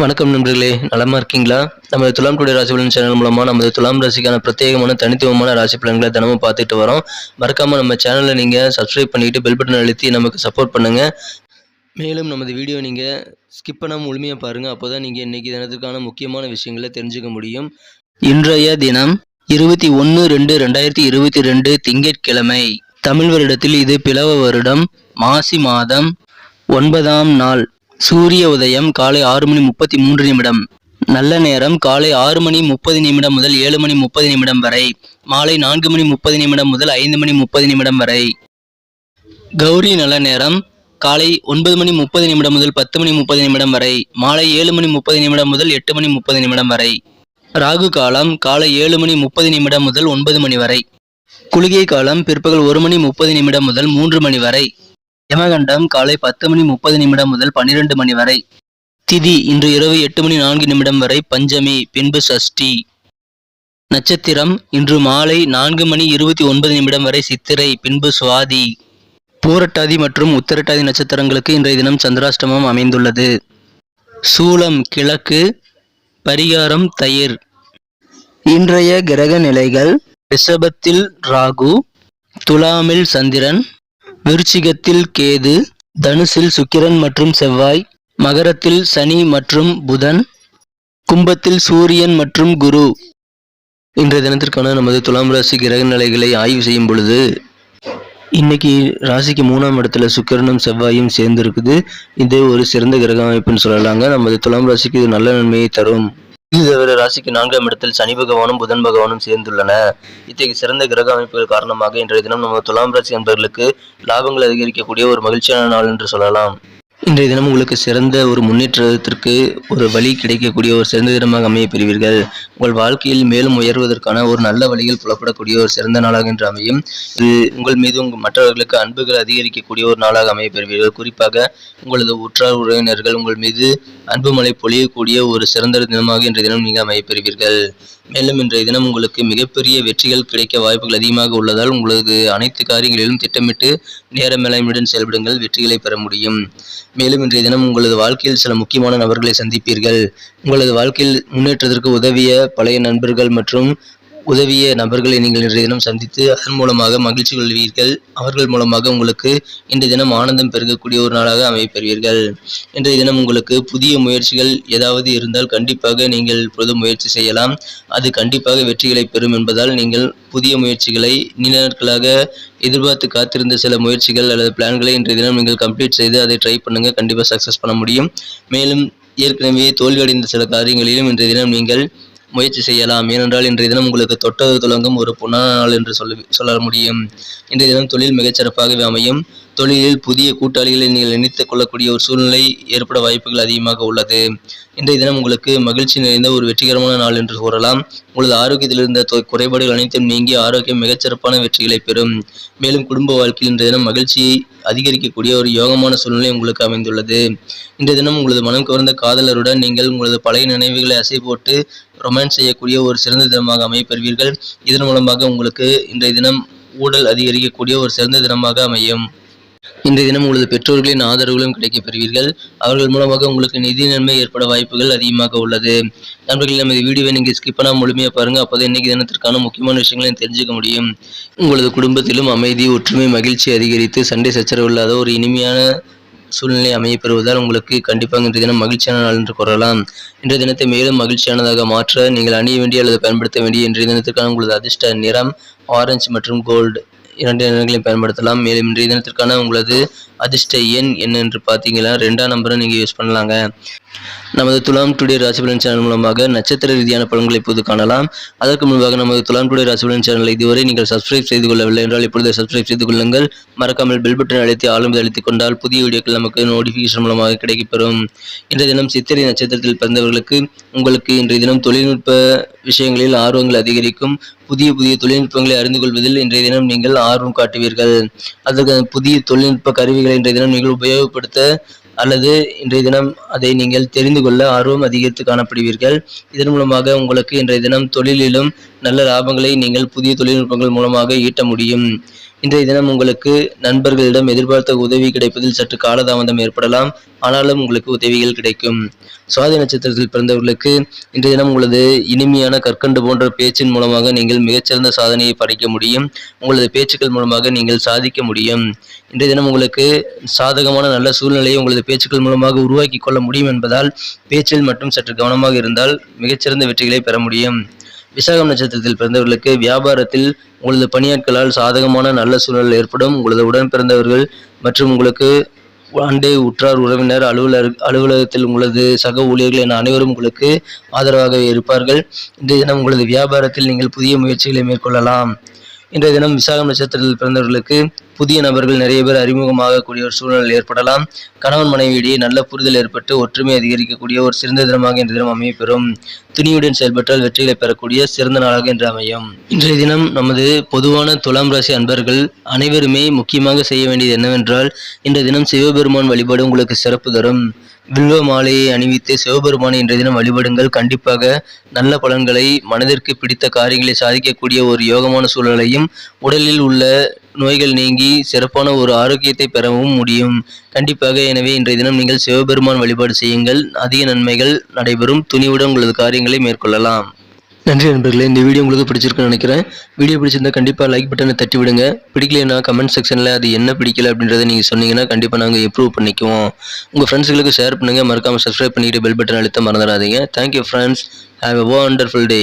வணக்கம் நண்பர்களே நலமா இருக்கீங்களா? நம்ம துலாம் டுடே ராசி பலன் சேனல் மூலமா நமது துலாம் ராசிக்கான பிரத்யேகமான தனித்துவமான ராசி பலன்களை தினமும் பார்த்துட்டு வரோம். மறக்காம நம்ம சேனலை நீங்க சப்ஸ்கிரைப் பண்ணிட்டு பெல் பட்டன் அழுத்தி நமக்கு சப்போர்ட் பண்ணுங்க. மேலும் நமது வீடியோ நீங்க ஸ்கிப் பண்ணாமல் முழுமையா பாருங்க. அப்போதான் நீங்க இன்னைக்கு தினத்துக்கான முக்கியமான விஷயங்களை தெரிஞ்சுக்க முடியும். இன்றைய தினம் இருபத்தி ஒன்று ரெண்டு ரெண்டாயிரத்தி இருபத்தி ரெண்டு திங்கட்கிழமை. தமிழ் வருடத்தில் இது பிளவ வருடம். மாசி மாதம் ஒன்பதாம் நாள். சூரிய உதயம் காலை ஆறு மணி முப்பத்தி மூன்று நிமிடம் நல்ல நேரம் காலை ஆறு மணி முப்பது நிமிடம் முதல் ஏழு மணி முப்பது நிமிடம் வரை மாலை நான்கு மணி முப்பது நிமிடம் முதல் ஐந்து மணி முப்பது நிமிடம் வரை கௌரி நல்ல நேரம் காலை ஒன்பது மணி முப்பது நிமிடம் முதல் பத்து மணி முப்பது நிமிடம் வரை மாலை ஏழு மணி முப்பது நிமிடம் முதல் எட்டு மணி முப்பது நிமிடம் வரை ராகு காலம் காலை ஏழு மணி முப்பது நிமிடம் முதல் ஒன்பது மணி வரை குளிகை காலம் பிற்பகல் ஒரு மணி முப்பது நிமிடம் முதல் மூன்று மணி வரை யமகண்டம் காலை பத்து மணி முப்பது நிமிடம் முதல் பன்னிரண்டு மணி வரை. திதி இன்று இரவு எட்டு மணி நான்கு நிமிடம் வரை பஞ்சமி பின்பு சஷ்டி. நட்சத்திரம் இன்று மாலை நான்கு மணி இருபத்தி ஒன்பது நிமிடம் வரை சித்திரை பின்பு சுவாதி. பூரட்டாதி மற்றும் உத்தரட்டாதி நட்சத்திரங்களுக்கு இன்றைய தினம் சந்திராஷ்டமம் அமைந்துள்ளது. சூலம் கிழக்கு பரிகாரம் தயிர். இன்றைய கிரக நிலைகள் ரிஷபத்தில் ராகு துலாமில் சந்திரன் விருச்சிகத்தில் கேது தனுசில் சுக்கிரன் மற்றும் செவ்வாய் மகரத்தில் சனி மற்றும் புதன் கும்பத்தில் சூரியன் மற்றும் குரு. இன்றைய தினத்திற்கான நமது துலாம் ராசி கிரக நிலைகளை ஆய்வு செய்யும் பொழுது இன்னைக்கு ராசிக்கு மூணாம் இடத்துல சுக்கிரனும் செவ்வாயும் சேர்ந்து இருக்குது இது ஒரு சிறந்த கிரக அமைப்புன்னு சொல்லலாங்க. நமது துலாம் ராசிக்கு இது நல்ல நன்மையை தரும். இது தவிர ராசிக்கு நான்காம் இடத்தில் சனி பகவானும் புதன் பகவானும் சேர்ந்துள்ளன இத்தகைய சிறந்த கிரக அமைப்புகள் காரணமாக இன்றைய தினம் நம்ம துலாம் ராசி நண்பர்களுக்கு லாபங்கள் அதிகரிக்கக்கூடிய ஒரு மகிழ்ச்சியான நாள் என்று சொல்லலாம். இன்றைய தினம் உங்களுக்கு சிறந்த ஒரு முன்னேற்றத்திற்கு ஒரு வழி கிடைக்கக்கூடிய ஒரு சிறந்த தினமாக அமைய பெறுவீர்கள். உங்கள் வாழ்க்கையில் மேலும் உயர்வதற்கான ஒரு நல்ல வழியில் புலப்படக்கூடிய ஒரு சிறந்த நாளாக என்று அமையும். இது உங்கள் மீது உங்கள் மற்றவர்களுக்கு அன்புகள் அதிகரிக்கக்கூடிய ஒரு நாளாக அமைய பெறுவீர்கள். குறிப்பாக உங்களது உற்றார் உறவினர்கள் உங்கள் மீது அன்பு மழை பொழியக்கூடிய ஒரு சிறந்த தினமாக இன்றைய தினம் நீங்கள் அமைய பெறுவீர்கள். மேலும் இன்றைய தினம் உங்களுக்கு மிகப்பெரிய வெற்றிகள் கிடைக்க வாய்ப்புகள் அதிகமாக உள்ளதால் உங்களது அனைத்து காரியங்களிலும் திட்டமிட்டு நேர மேலாண்மையுடன் செயல்படுங்கள். வெற்றிகளை பெற முடியும். மேலும் இன்றைய தினம் உங்களது வாழ்க்கையில் சில முக்கியமான நபர்களை சந்திப்பீர்கள். உங்களது வாழ்க்கையில் முன்னேற்றத்திற்கு உதவிய பழைய நண்பர்கள் மற்றும் உதவிய நபர்களை நீங்கள் இன்றைய தினம் சந்தித்து அதன் மூலமாக மகிழ்ச்சி கொள்வீர்கள். அவர்கள் மூலமாக உங்களுக்கு இன்றைய தினம் ஆனந்தம் பெருகக்கூடிய ஒரு நாளாக அமைப்பெறுவீர்கள் இன்றைய தினம் உங்களுக்கு புதிய முயற்சிகள் ஏதாவது இருந்தால் கண்டிப்பாக நீங்கள் இப்பொழுது முயற்சி செய்யலாம். அது கண்டிப்பாக வெற்றிகளை பெறும் என்பதால் நீங்கள் புதிய முயற்சிகளை நீண்ட நாட்களாக எதிர்பார்த்து காத்திருந்த சில முயற்சிகள் அல்லது பிளான்களை இன்றைய தினம் நீங்கள் கம்ப்ளீட் செய்து அதை ட்ரை பண்ணுங்கள் கண்டிப்பாக சக்ஸஸ் பண்ண முடியும். மேலும் ஏற்கனவே தோல்வியடைந்த சில காரியங்களிலும் இன்றைய தினம் நீங்கள் முயற்சி செய்யலாம். ஏனென்றால் இன்றைய தினம் உங்களுக்கு தொட்டது துலங்கும் ஒரு பொன்னான நாள் என்று சொல்ல சொல்ல முடியும். இன்றைய தினம் தொழில் மிகச்சிறப்பாகவே அமையும். தொழிலில் புதிய கூட்டாளிகளை நீங்கள் நினைத்துக் கொள்ளக்கூடிய ஒரு சூழ்நிலை ஏற்பட வாய்ப்புகள் அதிகமாக உள்ளது. இன்றைய தினம் உங்களுக்கு மகிழ்ச்சி நிறைந்த ஒரு வெற்றிகரமான நாள் என்று கூறலாம். உங்களது ஆரோக்கியத்தில் இருந்த தொ- குறைபாடுகள் அனைத்தும் நீங்கி ஆரோக்கியம் மிகச்சிறப்பான வெற்றிகளை பெறும். மேலும் குடும்ப வாழ்க்கையில் இன்றைய தினம் மகிழ்ச்சியை அதிகரிக்கக்கூடிய ஒரு யோகமான சூழ்நிலை உங்களுக்கு அமைந்துள்ளது. இன்றைய தினம் உங்களது மனம் கவர்ந்த காதலருடன் நீங்கள் உங்களது பழைய நினைவுகளை அசை போட்டு ரொமான்ஸ் செய்யக்கூடிய ஒரு சிறந்த தினமாக அமைப்பெறுவீர்கள் இதன் மூலமாக உங்களுக்கு இன்றைய தினம் ஊழல் அதிகரிக்கக்கூடிய ஒரு சிறந்த தினமாக அமையும். இந்த தினம் உங்களது பெற்றோர்களின் ஆதரவுகளும் கிடைக்கப் பெறுவீர்கள் அவர்கள் மூலமாக உங்களுக்கு நிதி நன்மை ஏற்பட வாய்ப்புகள் அதிகமாக உள்ளது. நண்பர்கள் நமது வீடியோவை நீங்கள் ஸ்கிப் பண்ணால் முழுமையாக பாருங்கள் அப்போது இன்றைக்கு தினத்திற்கான முக்கியமான விஷயங்களையும் தெரிஞ்சுக்க முடியும். உங்களது குடும்பத்திலும் அமைதி ஒற்றுமை மகிழ்ச்சி அதிகரித்து சண்டை சச்சரவு இல்லாத ஒரு இனிமையான சூழ்நிலை அமையப்பெறுவதால் உங்களுக்கு கண்டிப்பாக இன்றைய தினம் மகிழ்ச்சியான நாள் என்று கூறலாம். இன்றைய தினத்தை மேலும் மகிழ்ச்சியானதாக மாற்ற நீங்கள் அணிய வேண்டிய அல்லது பயன்படுத்த வேண்டிய இன்றைய தினத்திற்கான உங்களது அதிர்ஷ்ட நிறம் ஆரஞ்சு மற்றும் கோல்டு இரண்டு நிறங்களையும் பயன்படுத்தலாம். மேலும் இன்றைய தினத்திற்கான உங்களது அதிர்ஷ்ட எண் என்ன என்று பார்த்தீங்கன்னா ரெண்டாம் நம்பரை நீங்கள் யூஸ் பண்ணலாங்க. நமது துலாம் டுடே ராசிபலன் சேனல் மூலமாக நட்சத்திர ரீதியான பலன்களை இப்போது காணலாம். அதற்கு முன்பாக நமது துலாம் டுடே ராசிபலன் சேனலை இதுவரை நீங்கள் சப்ஸ்கிரைப் செய்து கொள்ளவில்லை என்றால் இப்பொழுது சப்ஸ்கிரைப் செய்து கொள்ளுங்கள். மறக்காமல் பெல் பட்டன் அழைத்து ஆளும் அழைத்துக் கொண்டால் புதிய வீடியோக்கள் நமக்கு நோட்டிஃபிகேஷன் மூலமாக கிடைக்கப்பெறும். இன்றைய தினம் சித்திரை நட்சத்திரத்தில் பிறந்தவர்களுக்கு உங்களுக்கு இன்றைய தினம் தொழில்நுட்ப விஷயங்களில் ஆர்வங்கள் அதிகரிக்கும். புதிய புதிய தொழில்நுட்பங்களை அறிந்து கொள்வதில் இன்றைய தினம் நீங்கள் ஆர்வம் காட்டுவீர்கள். அதற்கு புதிய தொழில்நுட்ப கருவிகளை இன்றைய தினம் நீங்கள் உபயோகப்படுத்த அல்லது இன்றைய தினம் அதை நீங்கள் தெரிந்து கொள்ள ஆர்வம் அதிகரித்து காணப்படுவீர்கள். இதன் மூலமாக உங்களுக்கு இன்றைய தினம் தொழிலிலும் நல்ல லாபங்களை நீங்கள் புதிய தொழில்நுட்பங்கள் மூலமாக ஈட்ட முடியும். இன்றைய தினம் உங்களுக்கு நண்பர்களிடம் எதிர்பார்த்த உதவி கிடைப்பதில் சற்று காலதாமதம் ஏற்படலாம். ஆனாலும் உங்களுக்கு உதவிகள் கிடைக்கும். சுவாதி நட்சத்திரத்தில் பிறந்தவர்களுக்கு இன்றைய தினம் உங்களது இனிமையான கற்கண்டு போன்ற பேச்சின் மூலமாக நீங்கள் மிகச்சிறந்த சாதனையை படைக்க முடியும். உங்களது பேச்சுக்கள் மூலமாக நீங்கள் சாதிக்க முடியும். இன்றைய தினம் உங்களுக்கு சாதகமான நல்ல சூழ்நிலையை உங்களது பேச்சுக்கள் மூலமாக உருவாக்கி கொள்ள முடியும் என்பதால் பேச்சில் மட்டும் சற்று கவனமாக இருந்தால் மிகச்சிறந்த வெற்றிகளை பெற முடியும். விசாகம் நட்சத்திரத்தில் பிறந்தவர்களுக்கு வியாபாரத்தில் உங்களது பணியாட்களால் சாதகமான நல்ல சூழல் ஏற்படும். உங்களது உடன் பிறந்தவர்கள் மற்றும் உங்களுக்கு அண்டை உற்றார் உறவினர் அலுவலர் அலுவலகத்தில் உங்களது சக ஊழியர்கள் என அனைவரும் உங்களுக்கு ஆதரவாக இருப்பார்கள். இன்றைய தினம் உங்களது வியாபாரத்தில் நீங்கள் புதிய முயற்சிகளை மேற்கொள்ளலாம். இன்றைய தினம் விசாகம் நட்சத்திரத்தில் பிறந்தவர்களுக்கு புதிய நபர்கள் நிறைய பேர் அறிமுகமாகக்கூடிய ஒரு சூழ்நிலை ஏற்படலாம். கணவன் மனைவியிடையே நல்ல புரிதல் ஏற்பட்டு ஒற்றுமை அதிகரிக்கக்கூடிய ஒரு சிறந்த தினமாக இந்த தினம் அமையப்பெறும். துணியுடன் செயல்பட்டால் வெற்றிகளை பெறக்கூடிய சிறந்த நாளாக என்று அமையும். இன்றைய தினம் நமது பொதுவான துலாம் ராசி அன்பர்கள் அனைவருமே முக்கியமாக செய்ய வேண்டியது என்னவென்றால் இன்றைய தினம் சிவபெருமான் வழிபாடு உங்களுக்கு சிறப்பு தரும். வில்வ மாலையை அணிவித்து சிவபெருமானை இன்றைய தினம் வழிபடுங்கள். கண்டிப்பாக நல்ல பலன்களை மனதிற்கு பிடித்த காரியங்களை சாதிக்கக்கூடிய ஒரு யோகமான சூழலையும் உடலில் உள்ள நோய்கள் நீங்கி சிறப்பான ஒரு ஆரோக்கியத்தை பெறவும் முடியும். கண்டிப்பாக எனவே இன்றைய தினம் நீங்கள் சிவபெருமான் வழிபாடு செய்யுங்கள். அதிக நன்மைகள் நடைபெறும். துணிவுடன் உங்களது காரியங்களை மேற்கொள்ளலாம். நன்றி நண்பர்களே இந்த வீடியோ உங்களுக்கு பிடிச்சிருக்குன்னு நினைக்கிறேன். வீடியோ பிடிச்சிருந்தா கண்டிப்பாக லைக் பட்டனை தட்டி விடுங்க பிடிக்கலைன்னா கமெண்ட் செக்ஷனில் அது என்ன பிடிக்கல அப்படின்றத நீங்கள் சொன்னீங்கன்னா கண்டிப்பாக நாங்கள் இம்ப்ரூவ் பண்ணிக்குவோம். உங்கள் ஃப்ரெண்ட்ஸுகளுக்கு ஷேர் பண்ணுங்கள் மறக்காமல் சப்ஸ்கிரைப் பண்ணிட்டு பெல் பட்டன் அழுத்த மறந்துடாதீங்க. Thank you friends have a wonderful day